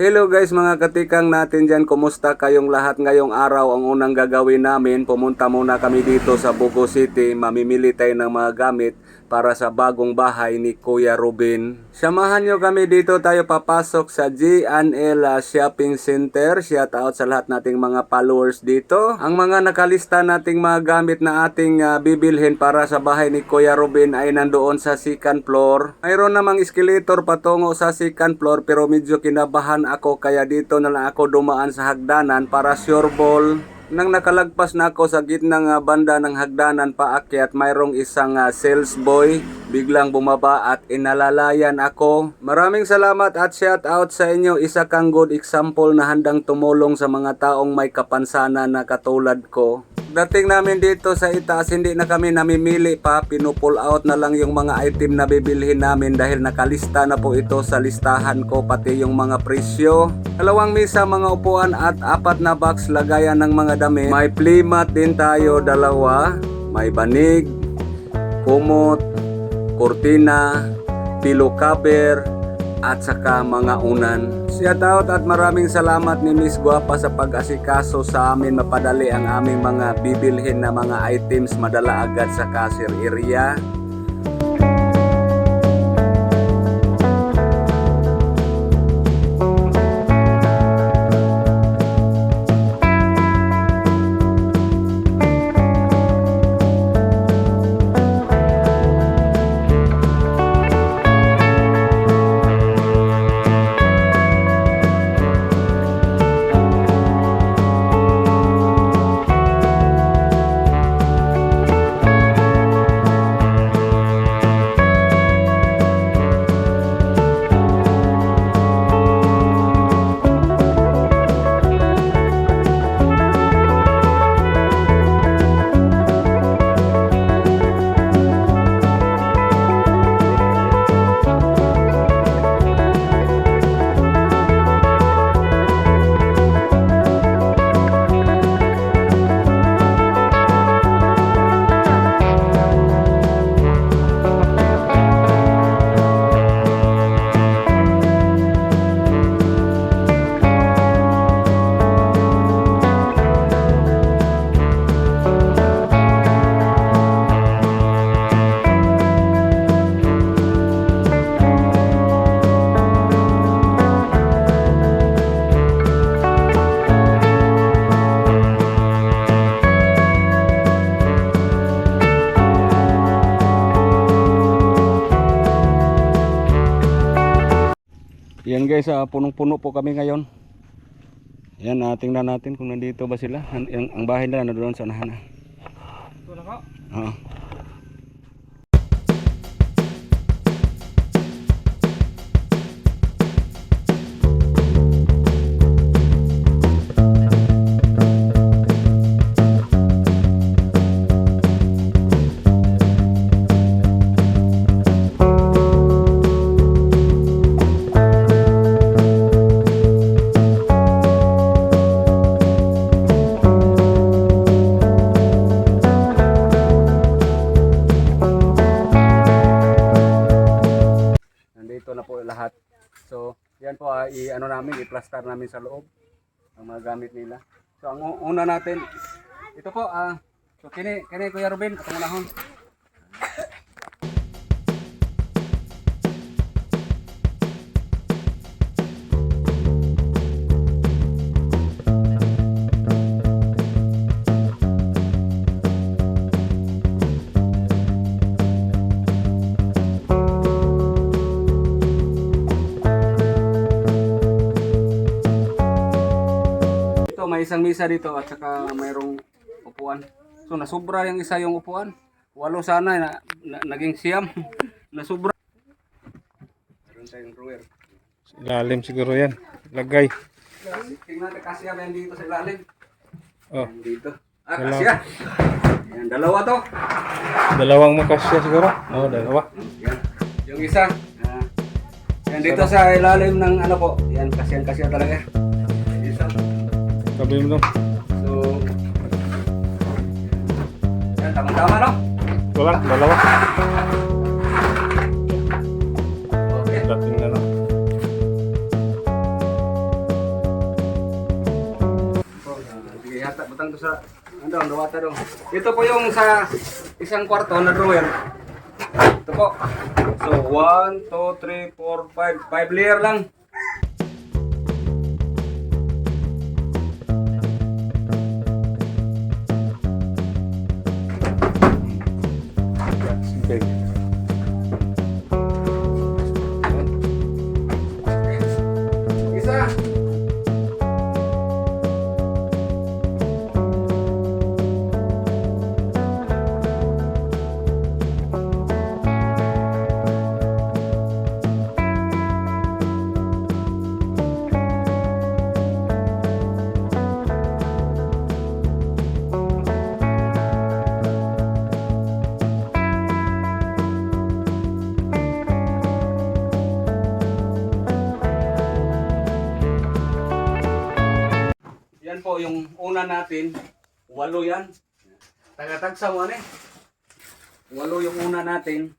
Hello guys mga katikang natin dyan, kumusta kayong lahat ngayong araw? Ang unang gagawin namin, pumunta muna kami dito sa Bugo City, mamimili tayo ng mga gamit para sa bagong bahay ni Kuya Ruben. Samahan nyo kami dito tayo papasok sa G&L uh, Shopping Center. Shout out sa lahat nating mga followers dito. Ang mga nakalista nating mga gamit na ating uh, bibilhin para sa bahay ni Kuya Ruben ay nandoon sa second floor. Mayroon namang escalator patungo sa second floor pero medyo kinabahan ako kaya dito na lang ako dumaan sa hagdanan para sure ball. Nang nakalagpas na ako sa gitnang ah, banda ng hagdanan paakyat, mayroong isang ah, sales boy biglang bumaba at inalalayan ako. Maraming salamat at shout out sa inyo. Isa kang good example na handang tumulong sa mga taong may kapansanan na katulad ko. Dating namin dito sa itaas, hindi na kami namimili pa. Pinupull out na lang yung mga item na bibilhin namin dahil nakalista na po ito sa listahan ko pati yung mga presyo. Dalawang misa, mga upuan at apat na box lagayan ng mga damit. May mat din tayo, dalawa. May banig, kumot, kurtina, pillow cover, at saka mga unan. Shout out at maraming salamat ni Miss Guapa sa pag-asikaso sa amin mapadali ang aming mga bibilhin na mga items madala agad sa cashier area. Guys, ah, punong-puno po kami ngayon. Yan, uh, tingnan natin kung nandito ba sila. Ang, ang, bahay nila nandoon sa unahan. ah. Ito na ko. Oo. So, yan po ah, i ano namin, i-plaster namin sa loob ang mga gamit nila. So, ang una natin, ito po ah so kini kini Kuya Ruben, atong unahon. May isang misa dito at saka mayroong upuan. So, nasubra yung isa yung upuan. Walo sana, na, na, naging siyam. nasubra. Meron tayong drawer. Lalim siguro yan. Lagay. Tingnan natin kasya yan dito sa ilalim? Oh, Yan dito. Ah, Dalawa. kasya. Yan, dalawa to. dalawang makasya siguro. Oh, dalawa. Yan. Yung isa. ah, yan dito sa ilalim ng ano po. Yan, kasyan-kasya talaga. Sabi mo na. So, yan, tamang-tama no? Wala, dalawa. Okay. Dating na lang. Yata, butang ko sa, ano, dawata daw. Ito po yung sa isang kwarto na drawer. Ito po. So, 1, 2, 3, 4, 5. 5 layer lang. Po yung una natin. Walo yan. Tagatagsa mo ano eh. Walo yung una natin.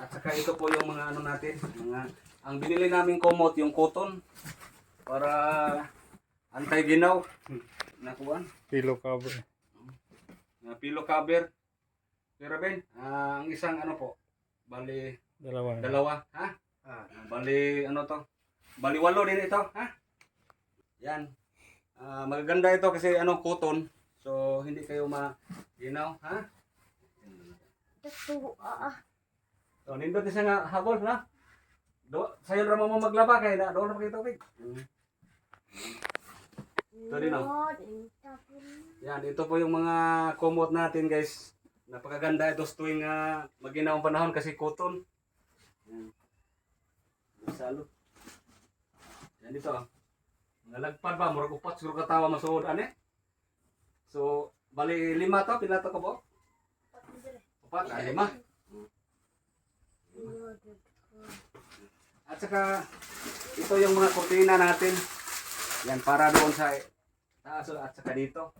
At saka ito po yung mga ano natin. Mga, ang binili namin komot yung cotton. Para anti-ginaw. Hmm. Nakuha. Pillow cover. Na pillow cover. Pero Ben, ah, ang isang ano po. Bali, Dalawa. dalawa. Ha? Ah, bali, ano to? Bali walo din ito. Ha? Yan. Ah, magaganda ito kasi ano, cotton. So, hindi kayo ma, you know, ha? Tatuwa ah. So, nindot siya nga habol, na? Do, sayo ra mo maglaba kay na doon na kayo tubig. Ito din, oh. Yan, ito po yung mga kumot natin, guys. Napakaganda ito sa tuwing uh, maginawang panahon kasi cotton. Yan. Masalo. Yan dito. oh. Mga lagpad ba? Murag upat siguro katawa masuod ane. So, bali lima to, pila to ko po? Upat, ah, lima. At saka, ito yung mga kurtina natin. Yan, para doon sa taas at saka dito.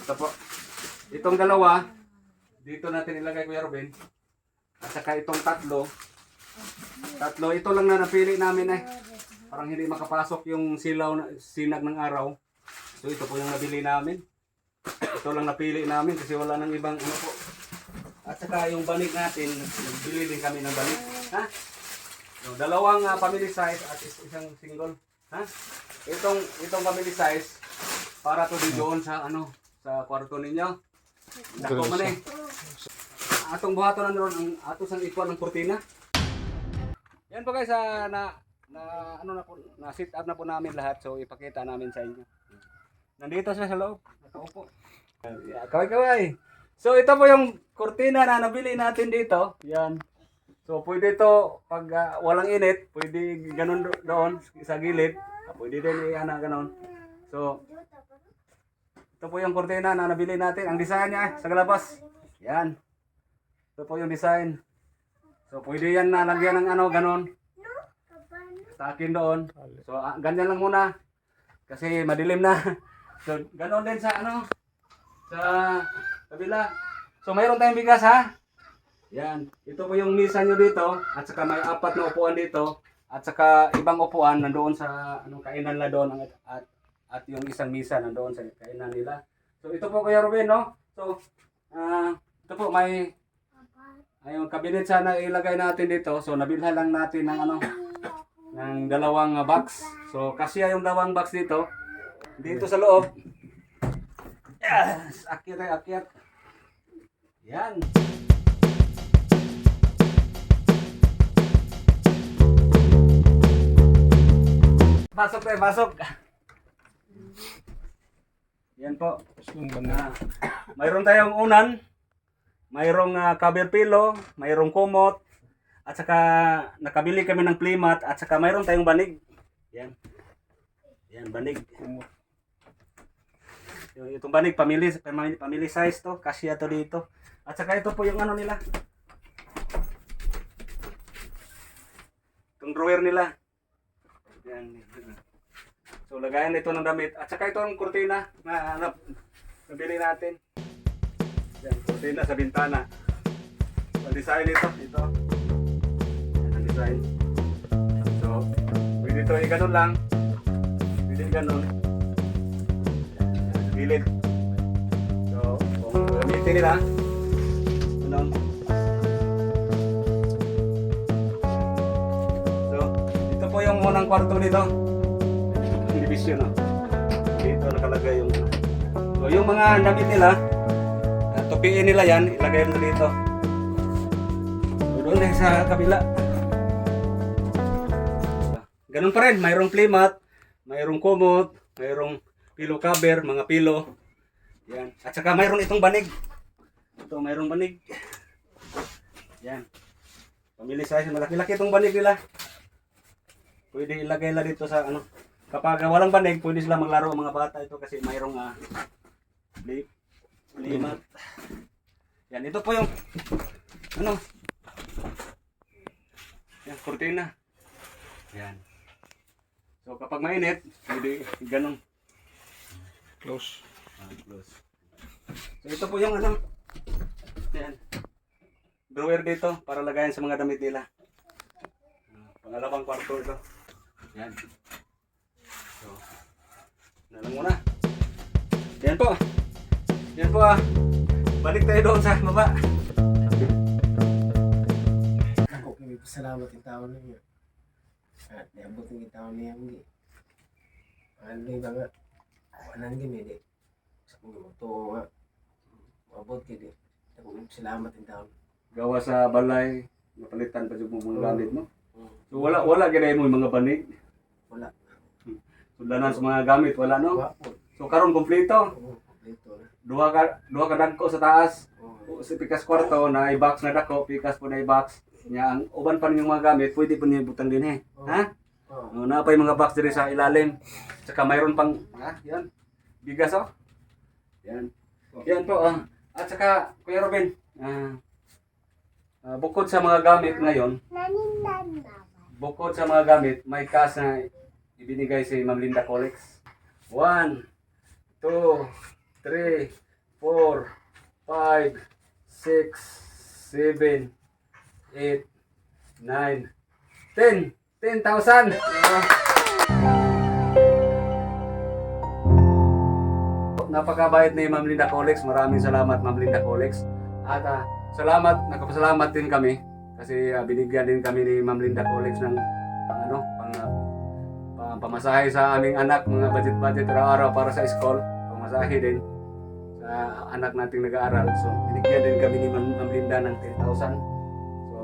Ito po. Itong dalawa, dito natin ilagay Kuya Ruben. At saka itong tatlo. Tatlo, ito lang na napili namin eh. Parang hindi makapasok yung silaw, na, sinag ng araw. So ito po yung nabili namin. Ito lang napili namin kasi wala nang ibang ano po. At saka yung banig natin, bili din kami ng banig. Ha? So, dalawang ah, family size at is- isang single. Ha? Itong itong family size para to di doon sa ano sa kwarto ninyo. Dako man eh. Atong buhaton na ron ang ato sang ikuan ng kurtina. Yan po guys ah, na na ano na po na sit up na po namin lahat so ipakita namin sa inyo. Nandito siya sa loob. Nakaupo. Yeah, kaway kaway. So ito po yung kurtina na nabili natin dito. Yan. So pwede ito pag ah, walang init, pwede ganun do- doon sa gilid. Ah, Pwede din i-ana ganun. So ito po yung kurtina na nabili natin. Ang design niya sa galabas. Yan. Ito po yung design. So pwede yan na lagyan ng ano ganun. Sa akin doon. So ah, ganyan lang muna. Kasi madilim na. So ganun din sa ano sa kabila. So mayroon tayong bigas ha. Yan. Ito po yung misa nyo dito. At saka may apat na upuan dito. At saka ibang upuan nandoon sa anong kainan nila doon at, at at yung isang misa nandoon sa kainan nila. So ito po Kuya Ruben no. So ah ito po may ayong cabinet sana ilagay natin dito. So nabilhan lang natin ng ano ng dalawang ah, box. So kasi yung dalawang box dito dito sa loob. Yes, akyat ay akyat. Yan. Pasok tayo, pasok. Yan po. Ah, mayroon tayong unan, mayroong uh, cover pillow, mayroong kumot, at saka nakabili kami ng playmat, at saka mayroon tayong banig. Yan. Yan, banig. Yung, itong banig, family, family size to, kasya to dito. At saka ito po yung ano nila. Itong drawer nila. Yan. So, lagayan ito ng damit. At saka ito ang kurtina na na nabili natin. Yan, kurtina sa bintana. Ang design nito, ito. Yan ang design. So, pwede ito i-ganon lang. Pwede i-ganon. Yan. Pilit. So, kung gamitin nila, ano, So, ito po yung unang kwarto nito. Yung division, no? Dito nakalagay yung... So, yung mga damit nila, tupiin nila yan, ilagay nila dito. Doon eh, sa kabila. Ganun pa rin, mayroong playmat, mayroong kumot, mayroong pillow cover, mga pilo. Yan. At saka mayroong itong banig. Ito, mayroong banig. Yan. Pamili size, malaki-laki itong banig nila. Pwede ilagay lang dito sa ano. Kapag walang banig, pwede sila maglaro mga bata ito kasi mayroong uh, play, playmat. Yan, ito po yung ano. Yan, kurtina. Yan. So kapag mainit, pwede ganun. Close. Ah, close. So ito po yung ano. Yan. Drawer dito para lagayan sa mga damit nila. Ah, Pangalawang kwarto ito. Yan. So, nalang muna. Yan po. Yan po ah. Balik tayo doon sa baba. Ako kami pasalamat yung tao na yun. At niabot yung tao niya hindi. Ano yung mga awanan kami di. Sa kong gumato nga. Mabot ka di. Salamat yung tao. Gawa sa balay. Napalitan pa yung mga gamit mo. So wala wala gina mo mga banig. Wala. Sundanan sa mga gamit wala no. So karon kompleto. Duha ka duha ka dagko sa taas. Oo. sa pikas kwarto na i-box na dako, pikas po na i-box. Nya ang uban pa ninyong mga gamit, pwede po niyo butang din eh. Ha? Oo. No, na pa yung mga box diri sa ilalim. Tsaka mayroon pang ha, yan. Bigas oh. Yan. Yan po ah. At saka Kuya Robin, ah, ah, bukod sa mga gamit ngayon, bukod sa mga gamit, may cash na ibinigay si Ma'am Linda Colex. 1 2 3 4 5 6 7 8 9 10 10,000 Napakabait ni Ma'am Linda Colex. Maraming salamat Ma'am Linda Colex. At ah, salamat, nagpapasalamat din kami kasi ah, binigyan din kami ni Ma'am Linda Colex ng pang ano, pang, ah, pang pamasahe sa aming anak, mga budget-budget araw-araw para sa school. Pamasahe din sa anak nating nag-aaral. So, binigyan din kami ni Ma'am Linda ng 10,000.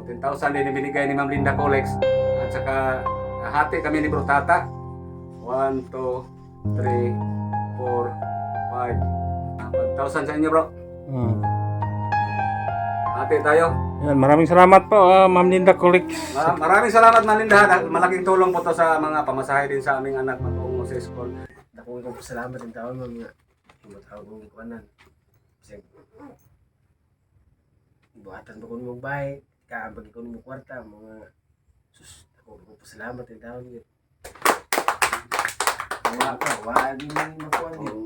So, 10,000 din yung binigay ni Ma'am Linda Colex. At saka, hati kami ni Bro Tata. 1, 2, 3, 4, 5. 1,000 sa inyo, bro. Hmm. Hati tayo. Yan, maraming salamat po, ah, Ma'am Linda Colex. Ma- maraming salamat, Ma'am Linda. Malaking tulong po to sa mga pamasahe din sa aming anak matungo sa school. Ako kami pasalamat yung tao na nga. Tumatawag mong ikuanan. Kasi buhatan ba ko mong kaabag ko mong kwarta, mga sus, ako kami pasalamat yung tao niya. Wala ka, wala din yung makuha din.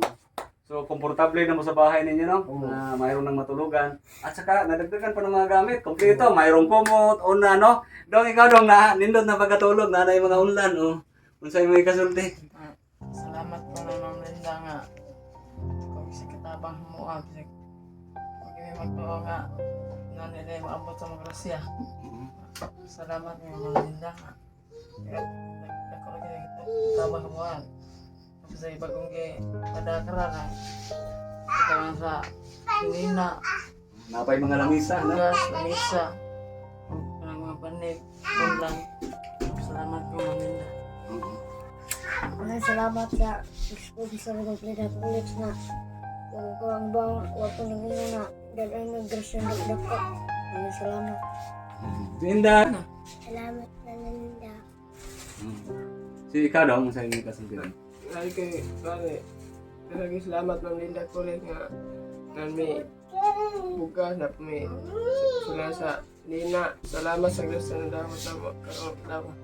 So, komportable na mo sa bahay ninyo, no? Oo. Na mayroon ng matulugan. At saka, nadagdagan pa ng mga gamit. Kompleto, mayroong kumot, una, no? Dong, ikaw dong, na, nindot na pagkatulog, na yung mga unlan, oh. Unsay mo ikasulti. Salamat po na Ma'am Linda nga. Kung si kitabang mo ah, kami magtuo nga na nila maabot sa mga grasya. Salamat nga Ma'am Linda nagkakulog na mo ah. Tapos sa iba kong kay kadakara na. Ito nga sa pinina, Napay mga lamisa, no? gas, lamisa, ang mga panig, kundan. Salamat po Ma'am Linda. Maraming salamat sa sponsor ng Pleda College na kung ko ang bang wag ko ino na dalang naggrasyon ng dako. Maraming salamat. Linda. Salamat na nanda. Si ikaw dong, sa inyo kasulti. Lagi kay pare. Lagi salamat ng Linda Kulit nga nan may bugas na may sula sa Lina. Salamat sa Diyos na dapat na magkaroon dapat.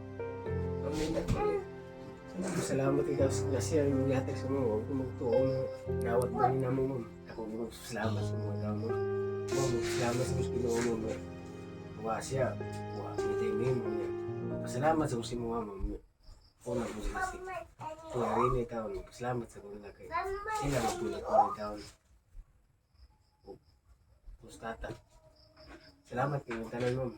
Ng Linda Kulit. Salamat ikaw sa grasya yung yatag sa mga huwag magtuong gawat ba ni namo mo. Ako mo salamat sa mga. Mo salamat sa gusto mo mo. Wa siya. Wa mitay mo mo niya. Pasalamat sa gusto mo mo. una po sila si Kuya Rini taon. Salamat sa kanila kay sila magtulog ko ni taon. Pustata. Salamat kayo tanan ma'am.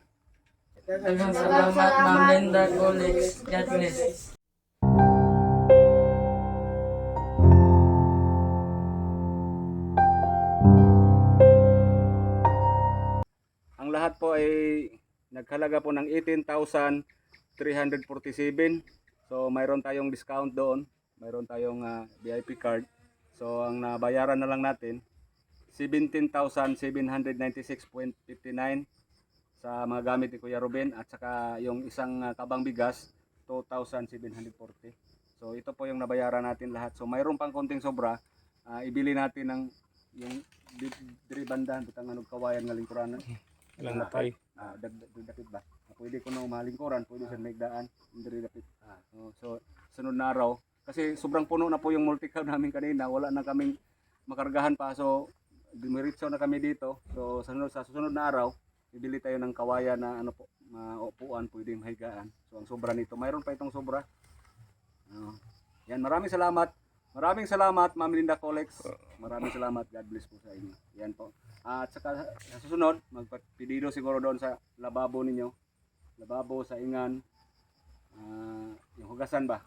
Daghang salamat, Ma'am Linda Colix. God bless. Lahat po ay naghalaga po ng 18,347. So mayroon tayong discount doon. Mayroon tayong ah, VIP card. So ang nabayaran na lang natin 17,796.59 sa mga gamit ni Kuya Ruben at saka yung isang ah, kabang bigas 2,740. So ito po yung nabayaran natin lahat. So mayroon pang konting sobra. Ah, ibili natin ng yung di- diri banda butang ano kawayan nga lingkuranan. Ilang natay. Ah, dag dag- dapit ba? Ah, Pwede ko na malingkuran, pwede sa nagdaan, diri dapit. Ah, so, so sunod na araw kasi sobrang puno na po yung multi-cab namin kanina, wala na kaming makargahan pa. So dumiritso na kami dito. So sa sunod, sa susunod na araw, bibili tayo ng kawayan na ano po, maupuan, pwede mahigaan. So ang sobra nito, mayroon pa itong sobra. Ah, yan, maraming salamat. Maraming salamat, Ma'am Linda Colex. Maraming salamat. God bless po sa inyo. Yan po. At saka sa susunod, magpapedido siguro doon sa lababo ninyo. Lababo sa ingan. Ah, yung hugasan ba?